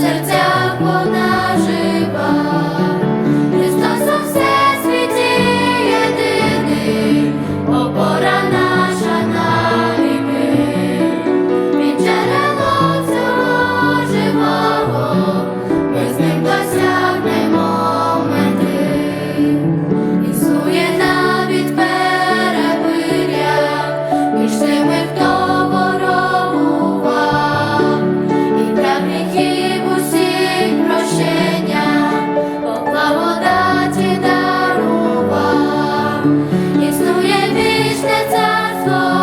серцях вона жива, Христос у всесвіті єдиний, опора наша навіки, Він джерело цього живого, ми з ним досягнемо мети, існує навіть перебиря між тими. Lord.